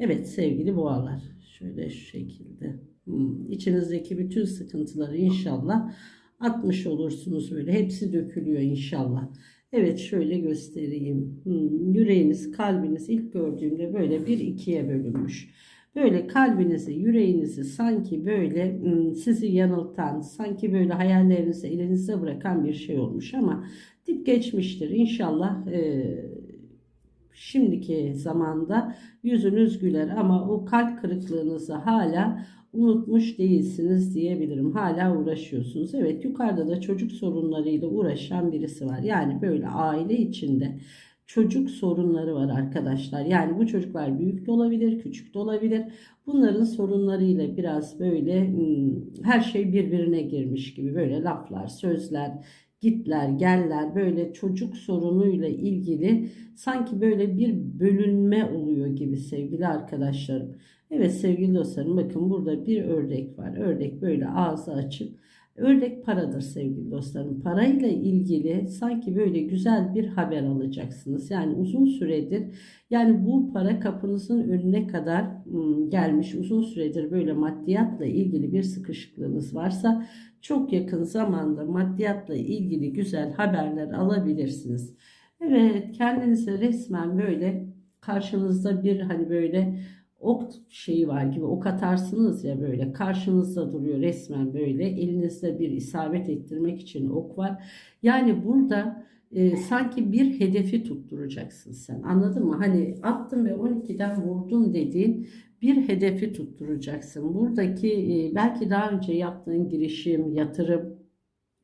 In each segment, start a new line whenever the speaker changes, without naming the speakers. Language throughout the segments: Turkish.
Evet sevgili boğalar. Şöyle şu şekilde. Hmm, içinizdeki bütün sıkıntıları inşallah atmış olursunuz böyle. Hepsi dökülüyor inşallah. Evet şöyle göstereyim. Hmm, yüreğiniz, kalbiniz ilk gördüğümde böyle bir ikiye bölünmüş. Böyle kalbinizi, yüreğinizi sanki böyle hmm, sizi yanıltan, sanki böyle hayallerinizi elinizde bırakan bir şey olmuş ama dip geçmiştir. İnşallah e, şimdiki zamanda yüzünüz güler ama o kalp kırıklığınızı hala unutmuş değilsiniz diyebilirim. Hala uğraşıyorsunuz. Evet yukarıda da çocuk sorunlarıyla uğraşan birisi var. Yani böyle aile içinde çocuk sorunları var arkadaşlar. Yani bu çocuklar büyük de olabilir, küçük de olabilir. Bunların sorunlarıyla biraz böyle hmm, her şey birbirine girmiş gibi böyle laflar, sözler, gitler, geller böyle çocuk sorunuyla ilgili sanki böyle bir bölünme oluyor gibi sevgili arkadaşlarım. Evet sevgili dostlarım bakın burada bir ördek var. Ördek böyle ağzı açık. Ördek paradır sevgili dostlarım. Parayla ilgili sanki böyle güzel bir haber alacaksınız. Yani uzun süredir yani bu para kapınızın önüne kadar gelmiş. Uzun süredir böyle maddiyatla ilgili bir sıkışıklığınız varsa çok yakın zamanda maddiyatla ilgili güzel haberler alabilirsiniz. Evet kendinize resmen böyle karşınızda bir hani böyle ok şeyi var gibi ok atarsınız ya böyle karşınızda duruyor resmen böyle elinizde bir isabet ettirmek için ok var. Yani burada e, sanki bir hedefi tutturacaksın sen anladın mı? Hani attım ve 12'den vurdun dediğin bir hedefi tutturacaksın. Buradaki e, belki daha önce yaptığın girişim, yatırım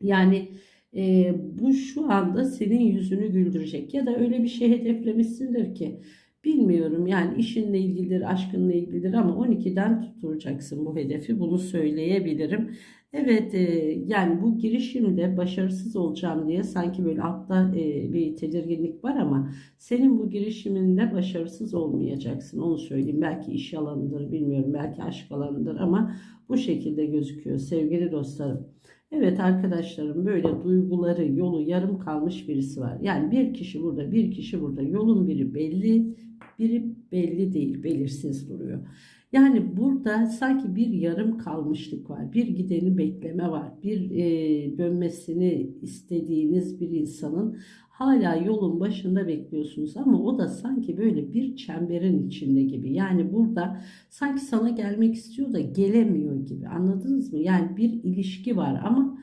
yani e, bu şu anda senin yüzünü güldürecek ya da öyle bir şey hedeflemişsindir ki Bilmiyorum yani işinle ilgilidir, aşkınla ilgilidir ama 12'den tutturacaksın bu hedefi. Bunu söyleyebilirim. Evet e, yani bu girişimde başarısız olacağım diye sanki böyle altta e, bir tedirginlik var ama senin bu girişiminde başarısız olmayacaksın. Onu söyleyeyim. Belki iş alanıdır bilmiyorum. Belki aşk alanıdır ama bu şekilde gözüküyor sevgili dostlarım. Evet arkadaşlarım böyle duyguları yolu yarım kalmış birisi var. Yani bir kişi burada bir kişi burada yolun biri belli biri belli değil, belirsiz duruyor. Yani burada sanki bir yarım kalmışlık var. Bir gideni bekleme var. Bir e, dönmesini istediğiniz bir insanın hala yolun başında bekliyorsunuz ama o da sanki böyle bir çemberin içinde gibi. Yani burada sanki sana gelmek istiyor da gelemiyor gibi. Anladınız mı? Yani bir ilişki var ama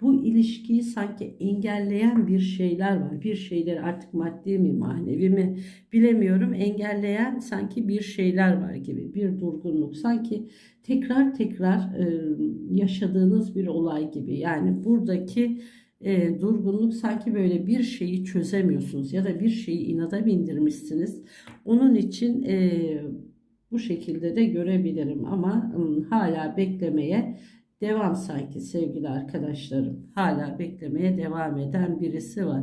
bu ilişkiyi sanki engelleyen bir şeyler var. Bir şeyler artık maddi mi manevi mi bilemiyorum. Engelleyen sanki bir şeyler var gibi. Bir durgunluk sanki tekrar tekrar e, yaşadığınız bir olay gibi. Yani buradaki e, durgunluk sanki böyle bir şeyi çözemiyorsunuz ya da bir şeyi inada bindirmişsiniz. Onun için e, bu şekilde de görebilirim ama hala beklemeye devam sanki sevgili arkadaşlarım. Hala beklemeye devam eden birisi var.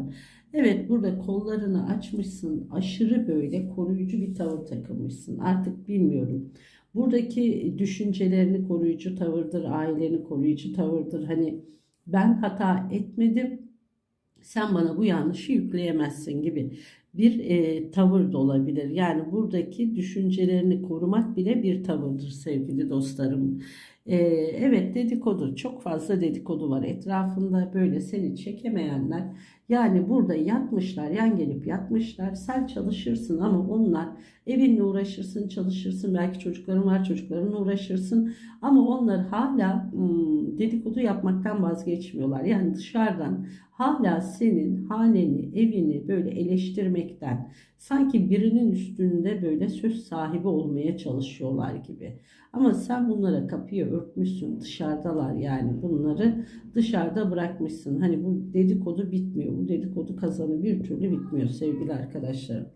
Evet burada kollarını açmışsın. Aşırı böyle koruyucu bir tavır takılmışsın. Artık bilmiyorum. Buradaki düşüncelerini koruyucu tavırdır, aileni koruyucu tavırdır. Hani ben hata etmedim. Sen bana bu yanlışı yükleyemezsin gibi bir e, tavır da olabilir. Yani buradaki düşüncelerini korumak bile bir tavırdır sevgili dostlarım. E, evet dedikodu çok fazla dedikodu var etrafında. Böyle seni çekemeyenler yani burada yatmışlar yan gelip yatmışlar sen çalışırsın ama onlar evinle uğraşırsın çalışırsın belki çocukların var çocuklarınla uğraşırsın ama onlar hala hmm, dedikodu yapmaktan vazgeçmiyorlar yani dışarıdan hala senin haneni evini böyle eleştirmekten sanki birinin üstünde böyle söz sahibi olmaya çalışıyorlar gibi. Ama sen bunlara kapıyı örtmüşsün dışarıdalar yani bunları dışarıda bırakmışsın. Hani bu dedikodu bitmiyor. Bu dedikodu kazanı bir türlü bitmiyor sevgili arkadaşlarım.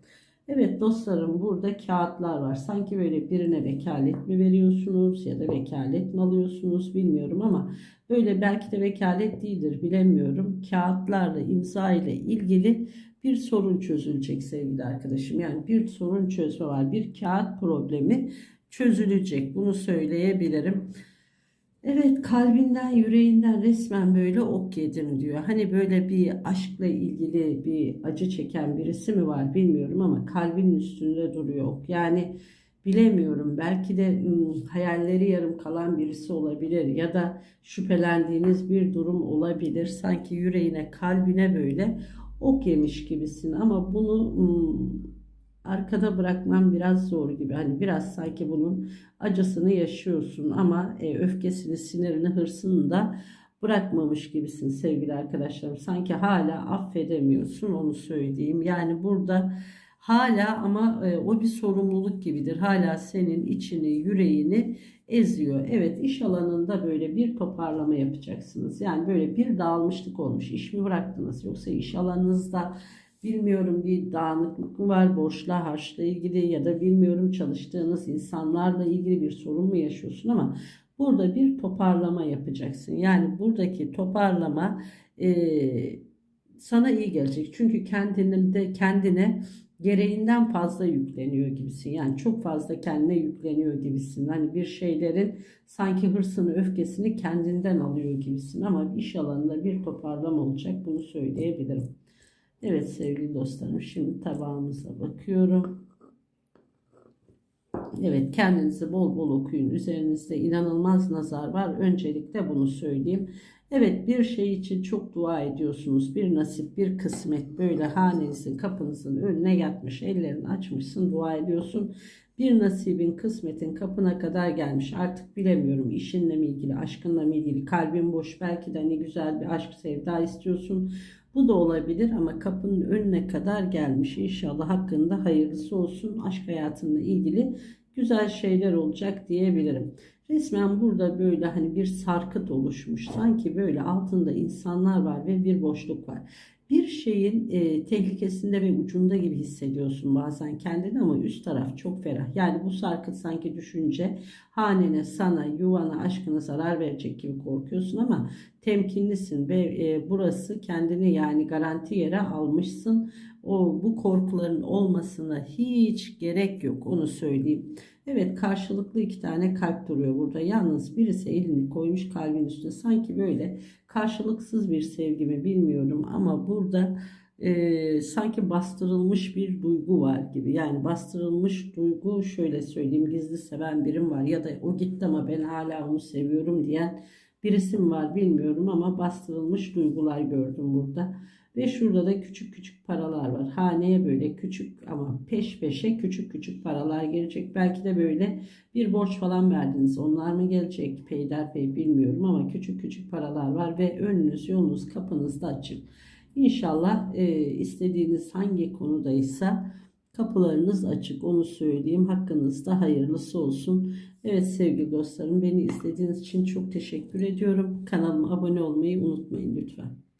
Evet dostlarım burada kağıtlar var. Sanki böyle birine vekalet mi veriyorsunuz ya da vekalet mi alıyorsunuz bilmiyorum ama böyle belki de vekalet değildir bilemiyorum. Kağıtlarla imza ile ilgili bir sorun çözülecek sevgili arkadaşım. Yani bir sorun çözme var. Bir kağıt problemi çözülecek. Bunu söyleyebilirim. Evet kalbinden yüreğinden resmen böyle ok yedim diyor. Hani böyle bir aşkla ilgili bir acı çeken birisi mi var bilmiyorum ama kalbinin üstünde duruyor ok. Yani bilemiyorum belki de ım, hayalleri yarım kalan birisi olabilir ya da şüphelendiğiniz bir durum olabilir. Sanki yüreğine kalbine böyle ok yemiş gibisin ama bunu ım, arkada bırakmam biraz zor gibi. Hani biraz sanki bunun acısını yaşıyorsun ama e, öfkesini, sinirini, hırsını da bırakmamış gibisin sevgili arkadaşlarım. Sanki hala affedemiyorsun onu söyleyeyim. Yani burada hala ama e, o bir sorumluluk gibidir. Hala senin içini, yüreğini eziyor. Evet iş alanında böyle bir toparlama yapacaksınız. Yani böyle bir dağılmışlık olmuş. İş mi bıraktınız yoksa iş alanınızda Bilmiyorum bir dağınıklık mı var borçla harçla ilgili ya da bilmiyorum çalıştığınız insanlarla ilgili bir sorun mu yaşıyorsun ama burada bir toparlama yapacaksın. Yani buradaki toparlama e, sana iyi gelecek. Çünkü kendinde kendine gereğinden fazla yükleniyor gibisin. Yani çok fazla kendine yükleniyor gibisin. Hani bir şeylerin sanki hırsını, öfkesini kendinden alıyor gibisin. Ama iş alanında bir toparlama olacak. Bunu söyleyebilirim. Evet sevgili dostlarım şimdi tabağımıza bakıyorum. Evet kendinizi bol bol okuyun. Üzerinizde inanılmaz nazar var. Öncelikle bunu söyleyeyim. Evet bir şey için çok dua ediyorsunuz. Bir nasip, bir kısmet böyle hanenizin kapınızın önüne yatmış. Ellerini açmışsın, dua ediyorsun. Bir nasibin, kısmetin kapına kadar gelmiş. Artık bilemiyorum işinle mi ilgili, aşkınla mı ilgili, kalbin boş. Belki de ne güzel bir aşk, sevda istiyorsun. Bu da olabilir ama kapının önüne kadar gelmiş. İnşallah hakkında hayırlısı olsun. Aşk hayatınla ilgili güzel şeyler olacak diyebilirim. Resmen burada böyle hani bir sarkıt oluşmuş. Sanki böyle altında insanlar var ve bir boşluk var. Bir şeyin e, tehlikesinde ve ucunda gibi hissediyorsun bazen kendini ama üst taraf çok ferah. Yani bu sarkıt sanki düşünce hanene, sana, yuvana, aşkına zarar verecek gibi korkuyorsun ama temkinlisin ve e, burası kendini yani garanti yere almışsın. O bu korkuların olmasına hiç gerek yok onu söyleyeyim. Evet karşılıklı iki tane kalp duruyor burada. Yalnız birisi elini koymuş kalbin üstüne. Sanki böyle karşılıksız bir sevgi mi bilmiyorum ama burada e, sanki bastırılmış bir duygu var gibi. Yani bastırılmış duygu şöyle söyleyeyim gizli seven birim var ya da o gitti ama ben hala onu seviyorum diyen birisi mi var bilmiyorum ama bastırılmış duygular gördüm burada. Ve şurada da küçük küçük paralar var. Haneye böyle küçük ama peş peşe küçük küçük paralar gelecek. Belki de böyle bir borç falan verdiniz. Onlar mı gelecek peyderpey bilmiyorum ama küçük küçük paralar var ve önünüz yolunuz kapınız da açık. İnşallah e, istediğiniz hangi konudaysa kapılarınız açık onu söyleyeyim. Hakkınızda hayırlısı olsun. Evet sevgili dostlarım beni izlediğiniz için çok teşekkür ediyorum. Kanalıma abone olmayı unutmayın lütfen.